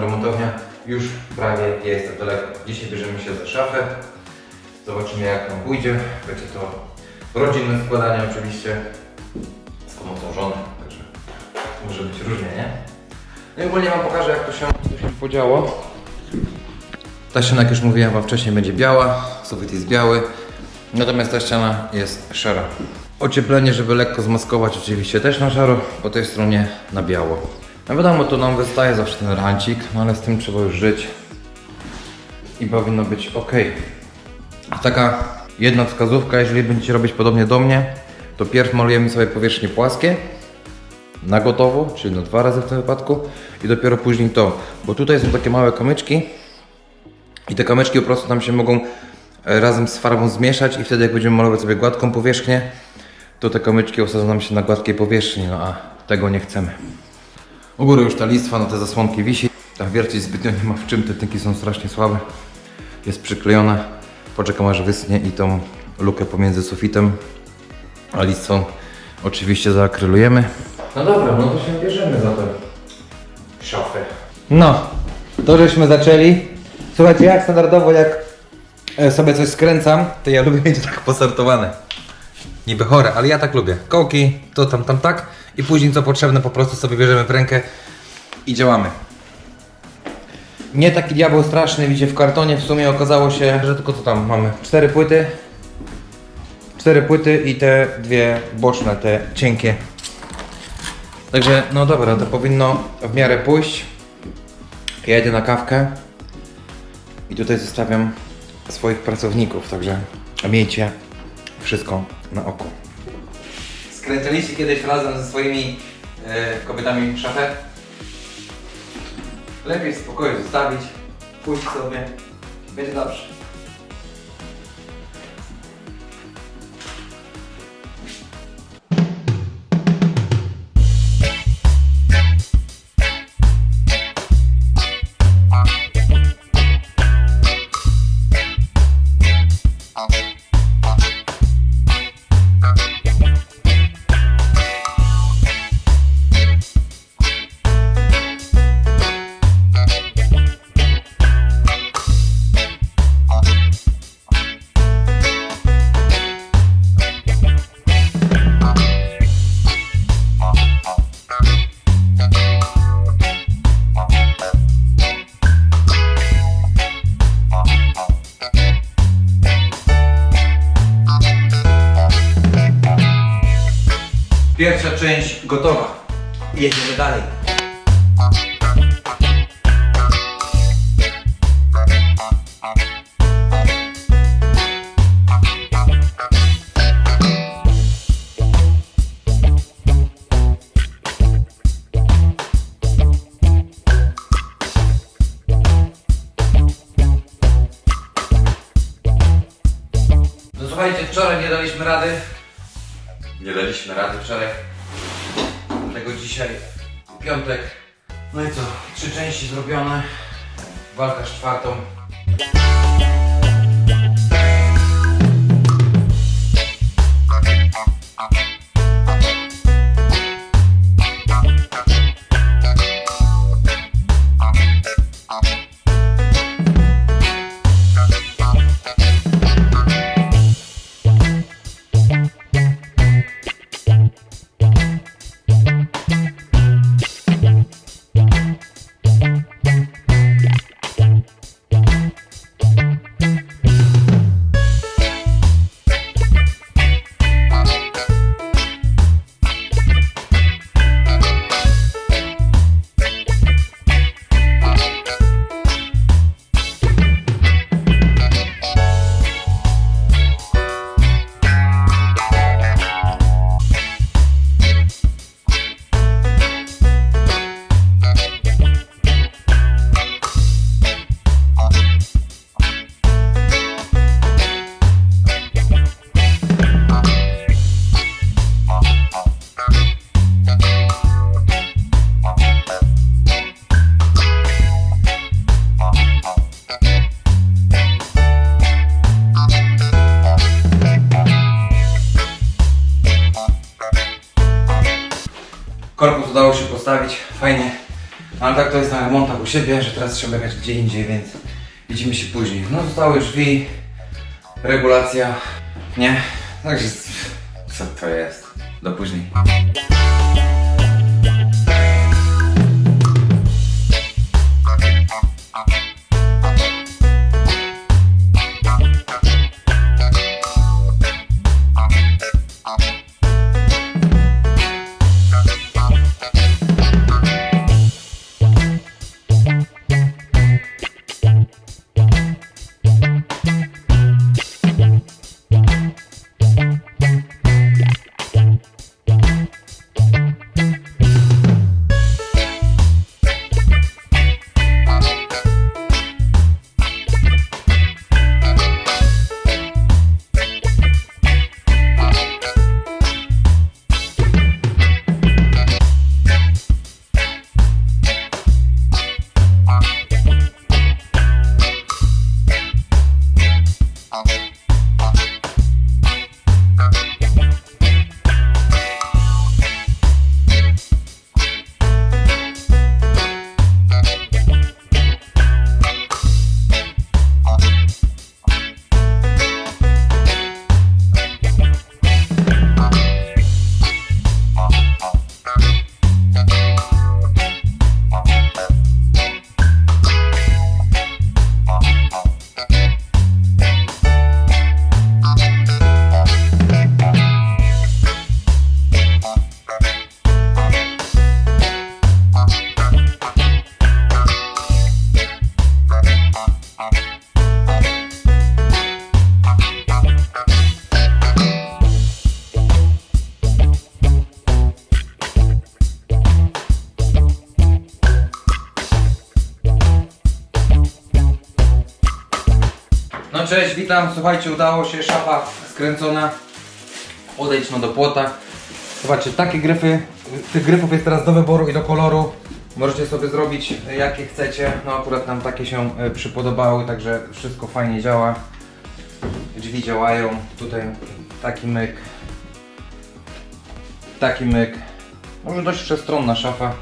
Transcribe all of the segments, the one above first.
remontownia już prawie jest daleko. Dzisiaj bierzemy się za szafę. Zobaczymy jak nam pójdzie. Będzie to rodzinne składanie oczywiście z pomocą żony, także może być różnie, nie? No i ogólnie Wam pokażę jak to się, to się podziało. Ta ściana, jak już mówiłem Wam wcześniej, będzie biała, sufit jest biały, natomiast ta ściana jest szara. Ocieplenie, żeby lekko zmaskować, oczywiście też na szaro, po tej stronie na biało. No wiadomo, tu nam wystaje zawsze ten rancik, no ale z tym trzeba już żyć i powinno być ok. Taka jedna wskazówka, jeżeli będziecie robić podobnie do mnie, to pierw malujemy sobie powierzchnie płaskie, na gotowo, czyli na dwa razy w tym wypadku i dopiero później to, bo tutaj są takie małe kamyczki i te kamyczki po prostu tam się mogą e, razem z farbą zmieszać i wtedy jak będziemy malować sobie gładką powierzchnię, to te kamyczki osadzą nam się na gładkiej powierzchni, no a tego nie chcemy. U góry już ta listwa na te zasłonki wisi, ta wiercić zbytnio nie ma w czym, te tynki są strasznie słabe, jest przyklejona, poczekam aż wysnie i tą lukę pomiędzy sufitem a listwą oczywiście zaakrylujemy. No dobra, no to się bierzemy za tę szafę. No, to żeśmy zaczęli. Słuchajcie, jak standardowo, jak e, sobie coś skręcam, to ja lubię mieć tak posortowane. Niby chore, ale ja tak lubię. Kołki, to tam, tam, tak. I później co potrzebne po prostu sobie bierzemy w rękę i działamy. Nie taki diabeł straszny, widzicie, w kartonie w sumie okazało się, że tylko co tam mamy? Cztery płyty. Cztery płyty i te dwie boczne, te cienkie. Także, no dobra, to powinno w miarę pójść. Ja jedę na kawkę i tutaj zostawiam swoich pracowników, także miejcie wszystko na oku. Skręcaliście kiedyś razem ze swoimi e, kobietami szafę? Lepiej w spokoju zostawić, pójść sobie, będzie dobrze. Pierwsza część gotowa. Jedziemy dalej. No słuchajcie, wczoraj nie daliśmy rady. Nie daliśmy rady wczoraj. Dlatego dzisiaj piątek. No i co? Trzy części zrobione. Walka z czwartą. Tak to jest na remontach u siebie, że teraz trzeba jechać gdzie indziej, więc widzimy się później. No zostały drzwi, regulacja, nie? Także co to jest? Do później. Cześć, witam. Słuchajcie, udało się, szafa skręcona. Odejdźmy do płota. Zobaczcie, takie gryfy, tych gryfów jest teraz do wyboru i do koloru. Możecie sobie zrobić e, jakie chcecie. No akurat nam takie się e, przypodobały, także wszystko fajnie działa. Drzwi działają. Tutaj taki myk. Taki myk. Może dość przestronna szafa.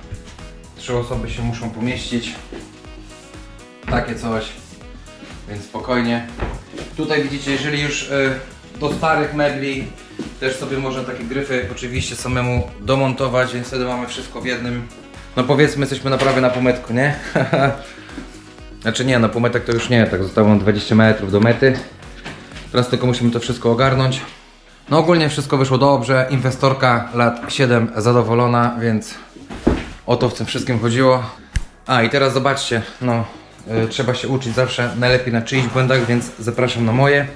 Trzy osoby się muszą pomieścić. Takie coś więc spokojnie. Tutaj widzicie, jeżeli już y, do starych mebli też sobie można takie gryfy oczywiście samemu domontować, więc wtedy mamy wszystko w jednym. No powiedzmy, jesteśmy na prawie na półmetku, nie? znaczy nie, na półmetek to już nie, tak zostało nam 20 metrów do mety. Teraz tylko musimy to wszystko ogarnąć. No ogólnie wszystko wyszło dobrze, inwestorka lat 7 zadowolona, więc o to w tym wszystkim chodziło. A i teraz zobaczcie, no trzeba się uczyć zawsze najlepiej na czyichś błędach, więc zapraszam na moje.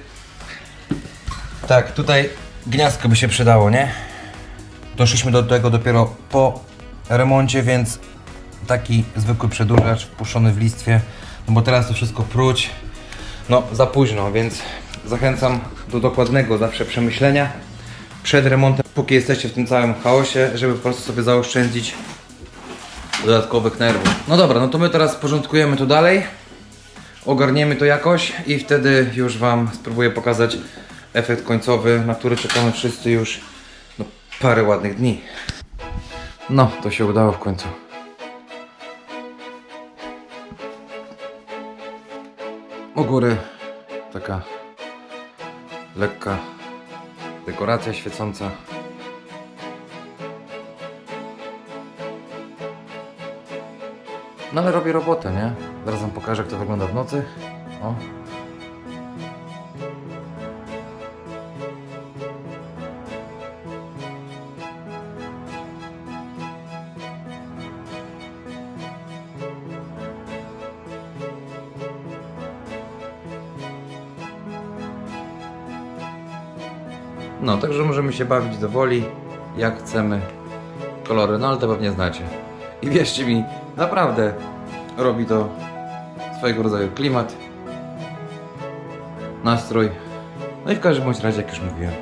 Tak, tutaj gniazdko by się przydało, nie? Doszliśmy do tego dopiero po remoncie, więc taki zwykły przedłużacz wpuszczony w listwie, no bo teraz to wszystko próć, no za późno, więc zachęcam do dokładnego zawsze przemyślenia przed remontem, póki jesteście w tym całym chaosie, żeby po prostu sobie zaoszczędzić dodatkowych nerwów. No dobra, no to my teraz porządkujemy to dalej, ogarniemy to jakoś i wtedy już Wam spróbuję pokazać efekt końcowy, na który czekamy wszyscy już no, parę ładnych dni. No, to się udało w końcu. U góry taka lekka dekoracja świecąca. No ale robię robotę, nie? Zaraz wam pokażę, jak to wygląda w nocy. O. No, także możemy się bawić do woli, jak chcemy. Kolory, no ale to pewnie znacie. I wierzcie mi, naprawdę robi to swojego rodzaju klimat, nastrój. No i w każdym bądź razie, jak już mówiłem,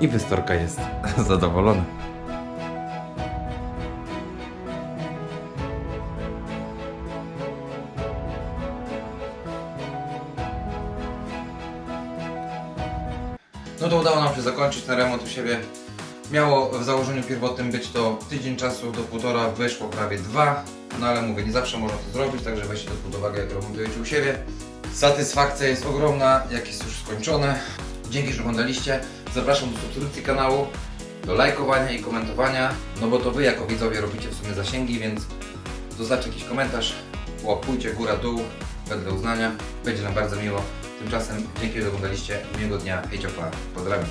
inwestorka jest zadowolona. No to udało nam się zakończyć ten remont u siebie. Miało w założeniu pierwotnym być to tydzień czasu do półtora, wyszło prawie dwa. no ale mówię, nie zawsze można to zrobić, także weźcie to pod uwagę, jak remontujecie u siebie. Satysfakcja jest ogromna, jak jest już skończone. Dzięki, że oglądaliście. Zapraszam do subskrypcji kanału, do lajkowania i komentowania, no bo to Wy jako widzowie robicie w sumie zasięgi, więc zostawcie jakiś komentarz, łapujcie góra, dół, wedle uznania, będzie nam bardzo miło. Tymczasem dzięki, że oglądaliście, miłego dnia, hej, ciopła, pozdrawiam.